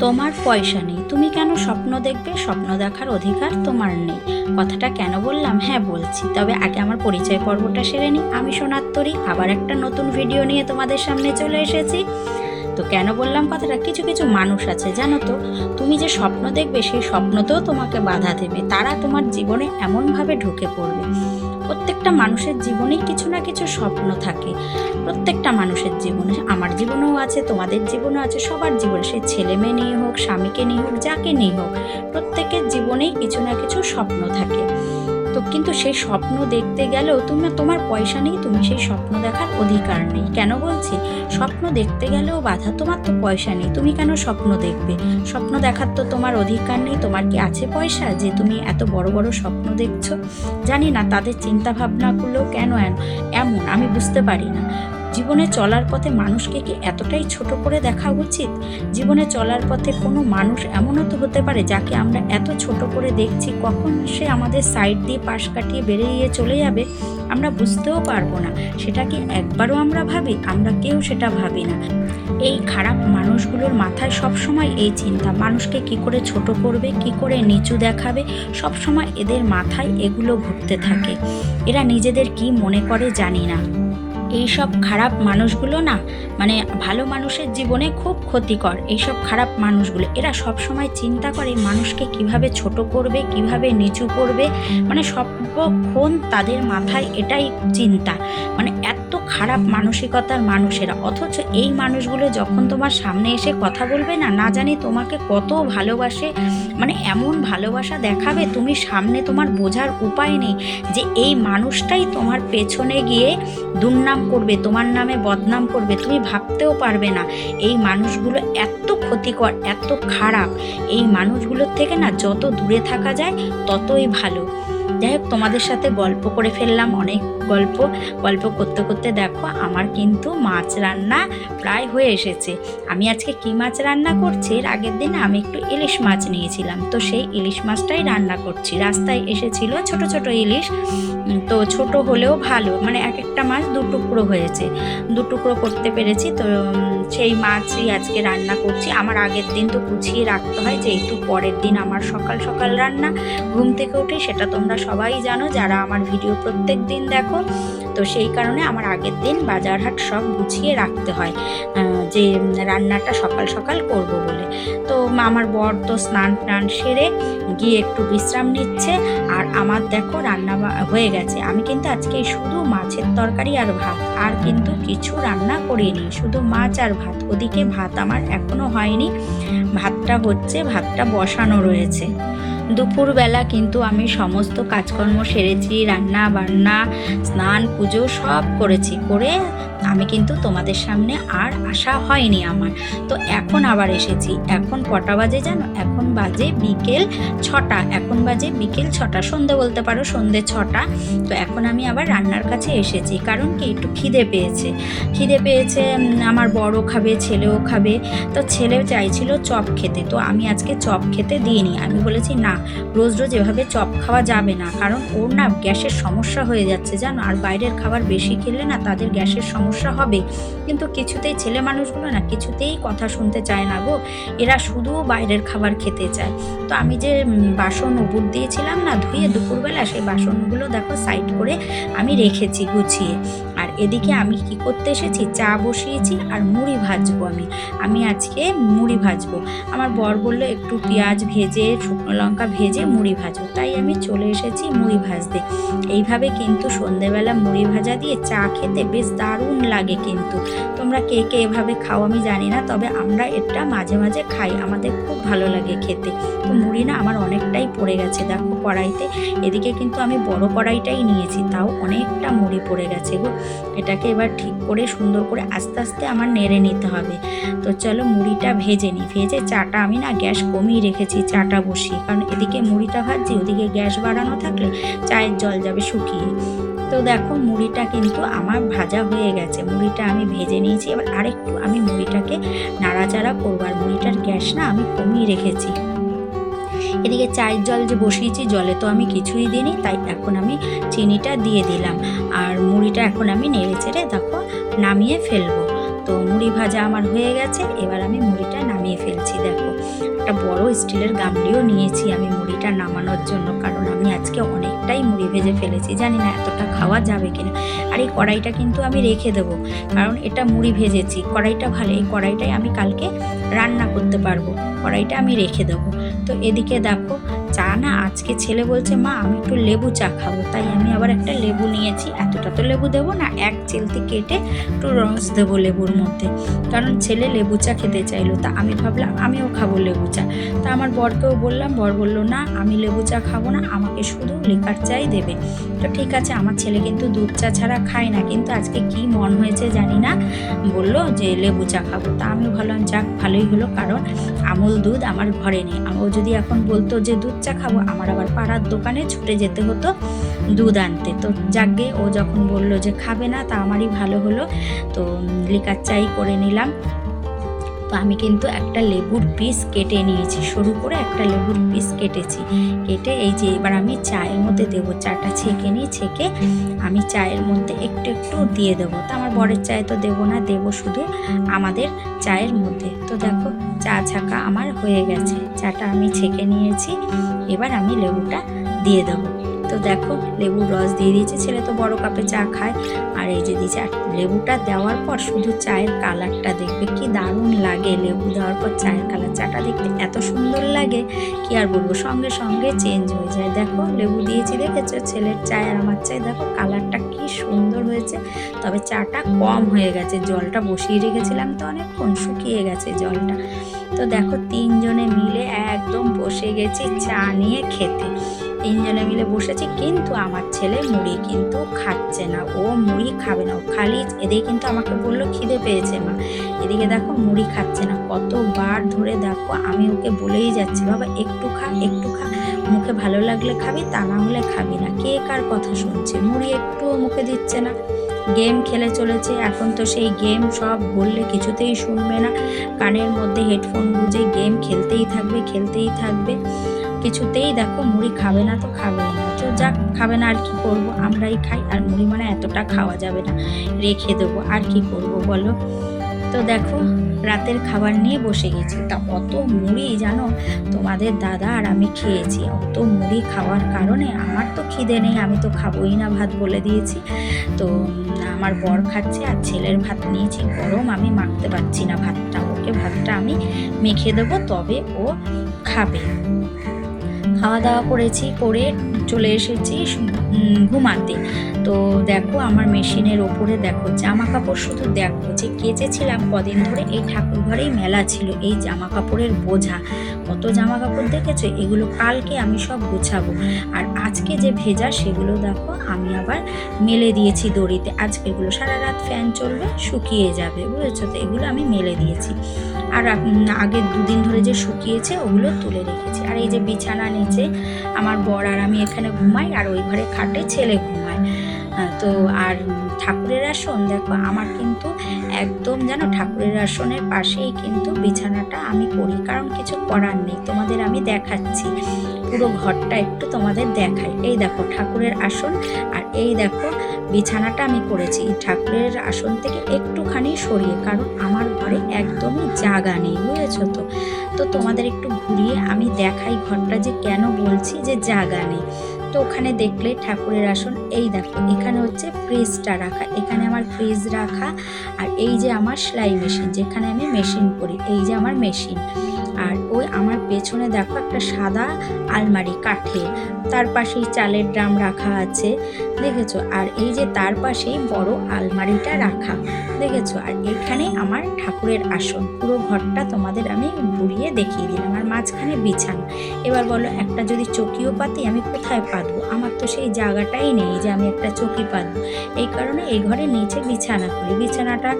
তোমার পয়সা নেই। তুমি কেন স্বপ্ন দেখবে? স্বপ্ন দেখার অধিকার তোমার নেই। কথাটা কেন বললাম? হ্যাঁ বলছি। তবে আগে আমার পরিচয় পর্বটা সেরে নিই। আমি সোনাত্তরী, আবার একটা নতুন ভিডিও নিয়ে তোমাদের সামনে চলে এসেছি। তো কেন বললাম কথাটা? কিছু কিছু মানুষ আছে, জানো তো। তুমি যে স্বপ্ন দেখবে, সেই স্বপ্নতেও তোমাকে বাধা দেবে। তারা তোমার জীবনে এমনভাবে ঢুকে পড়বে। প্রত্যেকটা মানুষের জীবনেই কিছু না কিছু স্বপ্ন থাকে। প্রত্যেকটা মানুষের জীবনে আমার জীবনেও আছে, তোমাদের জীবনেও আছে, সবার জীবনে। সে ছেলে মেয়ে নিয়ে হোক, স্বামীকে নিয়ে হোক, যাকে নিয়ে হোক, প্রত্যেকের জীবনেই কিছু না কিছু স্বপ্ন থাকে। তো কিন্তু সেই স্বপ্ন দেখতে গেলেও তুমি, তোমার পয়সা নেই, তুমি সেই স্বপ্ন দেখার অধিকার নেই। কেন বলছি? স্বপ্ন দেখতে গেলেও বাধা, তোমার তো পয়সা নেই, তুমি কেন স্বপ্ন দেখবে? স্বপ্ন দেখার তো তোমার অধিকার নেই, তোমার কি আছে পয়সা যে তুমি এত বড় বড় স্বপ্ন দেখছ? জানি না, তাদের চিন্তাভাবনাগুলো কেন এমন, আমি বুঝতে পারি না। জীবনে চলার পথে মানুষকে কি এতটাই ছোট করে দেখা উচিত? জীবনে চলার পথে কোনো মানুষ এমনও তো হতে পারে যাকে আমরা এত ছোট করে দেখছি, কখন সে আমাদের সাইড দিয়ে পাশ কাটিয়ে বেরিয়ে চলে যাবে? আমরা বুঝতেও পারব না। সেটা কি একবারও আমরা ভাবি? আমরা কেউ সেটা ভাবি না। এই খারাপ মানুষগুলোর মাথায় সব সময় এই চিন্তা। মানুষকে কি করে ছোট করবে, কি করে নিচু দেখাবে সব সময় এদের মাথায় এগুলো ঘুরতে থাকে। এরা নিজেদের কি মনে করে জানি না। এইসব খারাপ মানুষগুলো না মানে ভালো মানুষের জীবনে খুব ক্ষতিকর এই সব খারাপ মানুষগুলো। এরা সব সময় চিন্তা করে মানুষকে কীভাবে ছোট করবে, কীভাবে নিচু করবে মানে সর্বক্ষণ তাদের মাথায় এটাই চিন্তা। মানে এত খারাপ মানসিকতার মানুষেরা। অথচ এই মানুষগুলো যখন তোমার সামনে এসে কথা বলবে না না জানি তোমাকে কত ভালোবাসে মানে এমন ভালোবাসা দেখাবে তুমি সামনে তোমার বোঝার উপায় নেই যে এই মানুষটাই তোমার পেছনে গিয়ে দুর্নাম করবে, তোমার নামে বদনাম করবে, তুমি ভাবতেও পারবে না। এই মানুষগুলো এত ক্ষতিকর, এত খারাপ। এই মানুষগুলোর থেকে না যত দূরে থাকা যায় ততই ভালো। যাই হোক, তোমাদের সাথে গল্প করে ফেললাম, অনেক গল্প। গল্প করতে করতে দেখো, আমার কিন্তু মাছ রান্না প্রায় হয়ে এসেছে। আমি আজকে কী মাছ রান্না করছি? এর আগের দিন আমি একটু ইলিশ মাছ নিয়েছিলাম। তো সেই ইলিশ মাছটাই রান্না করছি। রাস্তায় এসেছিল ছোট ছোট ইলিশ। তো ছোট হলেও ভালো। মানে এক একটা মাছ দু টুকরো হয়েছে। দু টুকরো করতে পেরেছি। তো সেই মাছই আজকে রান্না করছি। আমার আগের দিন তো গুছিয়ে রাখতে হয়। যেহেতু পরের দিন আমার সকাল সকাল রান্না, ঘুম থেকে উঠে সেটা তোমরা সবাই জানো যারা আমার ভিডিও প্রত্যেক দিন দেখো, তো সেই কারণে আমার আগের দিন বাজারহাট সব গুছিয়ে রাখতে হয় যে রান্নাটা সকাল সকাল করব বলে। তো আমার বর তো স্নান টান সেরে গিয়ে একটু বিশ্রাম নিচ্ছে, আর আমার দেখো রান্না হয়ে গেছে। আমি কিন্তু আজকে শুধু মাছের তরকারি আর ভাত, আর কিন্তু কিছু রান্না করিনি, শুধু মাছ আর ভাত। ওদিকে ভাত আমার এখনও হয়নি, ভাতটা হচ্ছে, ভাতটা বসানো রয়েছে। দুপুরবেলা কিন্তু আমি সমস্ত কাজকর্ম সেরেছি রান্না বান্না স্নান পুজো সব করেছি করে আমি কিন্তু তোমাদের সামনে আর আসা হয়নি আমার। তো এখন আবার এসেছি। এখন কটা বাজে জানো? এখন বাজে বিকেল ছটা। এখন বাজে বিকেল ছটা। সন্ধে বলতে পারো, সন্ধে ছটা। তো এখন আমি আবার রান্নার কাছে এসেছি। কারণ কি? একটু খিদে পেয়েছে। খিদে পেয়েছে আমার বড় খাবে, ছেলেও খাবে। তো ছেলে চাইছিল চপ খেতে। তো আমি আজকে চপ খেতে দিইনি। আমি বলেছি, না, রোজ রোজ এভাবে চপ খাওয়া যাবে না। কারণ ওর না গ্যাসের সমস্যা হয়ে যাচ্ছে, জানো? আর বাইরের খাবার বেশি খেলে না তাদের গ্যাসের সমস্যা হবে। কিন্তু কিছুতেই ছেলে মানুষগুলো না কিছুতেই কথা শুনতে চায় না গো। এরা শুধু বাইরের খাবার খেতে চায়। তো আমি যে বাসন উপর দিয়েছিলাম না ধুয়ে দুপুরবেলা সেই বাসনগুলো দেখো সাইড করে আমি রেখেছি গুছিয়ে। এদিকে আমি কি করতে এসেছি? চা বসিয়েছি আর মুড়ি ভাজবো আমি। আমি আজকে মুড়ি ভাজবো। আমার বর বলল, একটু পেঁয়াজ ভেজে, শুকনো লঙ্কা ভেজে মুড়ি ভাজবো তাই আমি চলে এসেছি মুড়ি ভাজতে। এইভাবে কিন্তু সন্ধেবেলা মুড়ি ভাজা দিয়ে চা খেতে বেশ দারুণ লাগে কিন্তু। তোমরা কে কে এভাবে খাও আমি জানি না, তবে আমরা এটা মাঝে মাঝে খাই। আমাদের খুব ভালো লাগে খেতে। তো মুড়ি না আমার অনেকটাই পড়ে গেছে। দেখো কড়াইতে। এদিকে কিন্তু আমি বড় কড়াইটাই নিয়েছি, তাও অনেকটা মুড়ি পড়ে গেছে গো। এটাকে এবার ঠিক করে সুন্দর করে আস্তে আস্তে আমার নেড়ে নিতে হবে। তো চলো মুড়িটা ভেজে নিই। ভেজে চাটা আমি না গ্যাস কমিয়ে রেখেছি, চাটা বসিয়ে। কারণ এদিকে মুড়িটা ভাজছি, ওদিকে গ্যাস বাড়ানো থাকলে চায়ের জল যাবে শুকিয়ে। তো দেখো মুড়িটা কিন্তু আমার ভাজা হয়ে গেছে। মুড়িটা আমি ভেজে নিয়েছি। এবার আরেকটু আমি মুড়িটাকে নাড়াচাড়া করব। আর মুড়িটার গ্যাস না আমি কমিয়ে রেখেছি। এদিকে চায়ের জল যে বসিয়েছি, জলে তো আমি কিছুই দিইনি, তাই এখন আমি চিনিটা দিয়ে দিলাম। আর মুড়িটা এখন আমি নেড়ে চেড়ে দেখো নামিয়ে ফেলব। তো মুড়ি ভাজা আমার হয়ে গেছে, এবার আমি মুড়িটা নামিয়ে ফেলছি, দেখো। একটা বড় স্টিলের গামলিও নিয়েছি আমি মুড়িটা নামানোর জন্য, কারণ আমি আজকে অনেকটাই মুড়ি ভেজে ফেলেছি, জানি না এতটা খাওয়া যাবে কিনা। আর এই কড়াইটা কিন্তু আমি রেখে দেবো, কারণ এটা মুড়ি ভেজেছি, কড়াইটা ভালো, এই কড়াইটাই আমি কালকে রান্না করতে পারব, কড়াইটা আমি রেখে দেবো। তো এদিকে দেখো চা না, আজকে ছেলে বলছে, মা, আমি একটু লেবু চা খাব। তাই আমি আবার একটা লেবু নিয়েছি। এতটা তো লেবু দেবো না, এক চেলতে কেটে একটু রস দেবো লেবুর মধ্যে। কারণ ছেলে লেবু চা খেতে চাইলো। তা আমি ভাবলাম, আমিও খাব লেবু চা। তা আমার বরকেও বললাম, বর বলল, না, আমি লেবু চা খাব না, আমাকে শুধু লিকার চাই দেবে। তো ঠিক আছে, আমার ছেলে কিন্তু দুধ চা ছাড়া খায় না। কিন্তু আজকে কি মন হয়েছে জানি না, বলল যে লেবু চা খাব। তা আমি ভাবলাম, যাক, ভালোই হলো। কারণ আমুল দুধ আমার ঘরে নেই। ও যদি এখন বলতো যে, দুধ চা খাব, আমার আবার পাড়ার দোকানে ছুটে যেতে হতো দুধ আনতে। তো যাকে ও যখন বলল যে খাবে না, তা আমারই ভালো হলো। তো লিকার চাই করে নিলাম। তো আমি কিন্তু একটা লেবুর পিস কেটে নিয়েছি, সরু করে একটা লেবুর পিস কেটেছি। কেটে এই যে এবার আমি চায়ের মধ্যে দেবো, চাটা ছেঁকে নিই, ছেঁকে আমি চায়ের মধ্যে একটু একটু দিয়ে দেবো। তো আমার বরের চায়ে তো দেবো না, দেবো শুধু আমাদের চায়ের মধ্যে। তো দেখো চা ছাকা আমার হয়ে গেছে। চাটা আমি ছেঁকে নিয়েছি। এবার আমি লেবুটা দিয়ে দেবো। তো দেখো, লেবুর রস দিয়ে দিয়েছে। ছেলে তো বড় কাপে চা খায়। আর এই যে দিয়েছে, আর লেবুটা দেওয়ার পর শুধু চায়ের কালারটা দেখবে। কি দারুণ লাগে লেবু দেওয়ার পর চায়ের কালার। চাটা দেখতে এত সুন্দর লাগে, কি আর বলব? সঙ্গে সঙ্গে চেঞ্জ হয়ে যায়। দেখো, লেবু দিয়েছি দেখেছ? ছেলের চায় আর আমার চায়। দেখো, কালারটা কি সুন্দর হয়েছে। তবে চাটা কম হয়ে গেছে। জলটা বসিয়ে রেখেছিলাম তো অনেকক্ষণ, শুকিয়ে গেছে জলটা। তো দেখো, তিনজনে মিলে একদম বসে গেছি চা নিয়ে খেতে। তিনজনে মিলে বসেছি, কিন্তু আমার ছেলে মুড়ি কিন্তু খাচ্ছে না। ও মুড়ি খাবে না, ও খালি এদিকে কিন্তু আমাকে বলল খিদে পেয়েছে মা। এদিকে দেখো মুড়ি খাচ্ছে না, কতবার ধরে দেখো, আমি ওকে বলেই যাচ্ছি, বাবা, একটু খা একটু খা। মুখে ভালো লাগলে খাবি, তা না হলে খাবি না। কে কার কথা শুনছে? মুড়ি একটুও মুখে দিচ্ছে না। গেম খেলে চলেছে। এখন তো সেই গেম সব বললে কিছুতেই শুনবে না। কানের মধ্যে হেডফোন গুঁজে গেম খেলতেই থাকবে খেলতেই থাকবে। কিছুতেই দেখো মুড়ি খাবে না তো খাবে না। তো যাক, খাবে না আর কি করব? আমরাই খাই। আর মুড়ি মানে এতটা খাওয়া যাবে না। রেখে দেবো। আর কি করব বলো? তো দেখো, রাতের খাবার নিয়ে বসে গেছি। তা অত মুড়ি, জানো? তোমাদের দাদা আর আমি খেয়েছি। অত মুড়ি খাওয়ার কারণে আমার তো খিদে নেই, আমি তো খাবোই না ভাত বলে দিয়েছি। তো, আমার বর খাচ্ছে আর ছেলের ভাত নিয়েছি। গরম আমি মাখতে পারছি না ভাতটা, ওকে ভাতটা আমি মেখে দেবো, তবে ও খাবে। খাওয়া দাওয়া করেছি, করে চলে এসেছি ঘুমাতে। তো দেখো আমার মেশিনের ওপরে দেখো জামা কাপড় শুধু দেখো যে কেচেছিলাম কদিন ধরে, এই ঠাকুর ঘরেই মেলা ছিল, এই জামা কাপড়ের বোঝা। কত জামা কাপড় দেখেছ? এগুলো কালকে আমি সব গুছাবো। আর আজকে যে ভেজা, সেগুলো দেখো আমি আবার মেলে দিয়েছি দড়িতে। আজকে এগুলো সারা রাত ফ্যান চলবে, শুকিয়ে যাবে, বুঝেছ তো? এগুলো আমি মেলে দিয়েছি। আর আগের দুদিন ধরে যে শুকিয়েছে, ওগুলো তুলে রেখেছি। আর এই যে বিছানা নিচে, আমার বর আর আমি এখানে ঘুমাই আর ওই ঘরে খাটে ছেলে ঘুমায়। তো আর ঠাকুরের আসন, দেখো আমার কিন্তু একদম যেন ঠাকুরের আসনের পাশেই কিন্তু বিছানাটা আমি করি কারণ কিছু করার নেই, তোমাদের আমি দেখাচ্ছি। পুরো ঘরটা একটু তোমাদের দেখাই। এই দেখো ঠাকুরের আসন, আর এই দেখো বিছানাটা আমি করেছি ঠাকুরের আসন থেকে একটুখানি সরিয়ে, কারণ আমার ঘরে একদমই জায়গা নেই, বুঝেছ তো? তো তোমাদের একটু ঘুরিয়ে আমি দেখাই ঘরটা যে কেন বলছি যে জায়গা নেই। তো ওখানে দেখলে ঠাকুরের আসন, এই দেখো, এখানে হচ্ছে ফ্রিজটা রাখা, এখানে আমার ফ্রিজ রাখা, আর এই যে আমার সেলাই মেশিন যেখানে আমি মেশিন করি, এই যে আমার মেশিন পেছনে দেখো একটা সাদা আলমারি কাঠের, তার পাশেই চালের ড্রাম রাখা আছে, দেখেছ? আর এই যে তার পাশেই বড় আলমারিটা রাখা, দেখেছ? আর এখানে আমার ঠাকুরের আসন, পুরো ঘরটা তোমাদের আমি ঘুরিয়ে দেখিয়ে দিলাম, আর মাঝখানে বিছানা। এবার বলো, একটা যদি চকিও পাতি, আমি কোথায় পাতবো? আমার তো সেই জায়গাটাই নেই যে আমি একটা চকি পাতবো। এই কারণে এই ঘরে নিচে বিছানা করি। বিছানাটা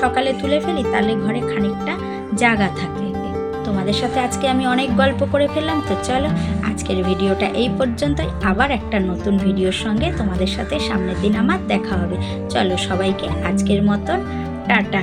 সকালে তুলে ফেলি, তাহলে ঘরে খানিকটা জায়গা থাকে। তোমাদের সাথে আজকে আমি অনেক গল্প করে ফেললাম, তো চলো আজকের ভিডিওটা এই পর্যন্তই। আবার একটা নতুন ভিডিওর সঙ্গে তোমাদের সাথে সামনের দিন আমার দেখা হবে। চলো সবাইকে আজকের মতন, টাটা।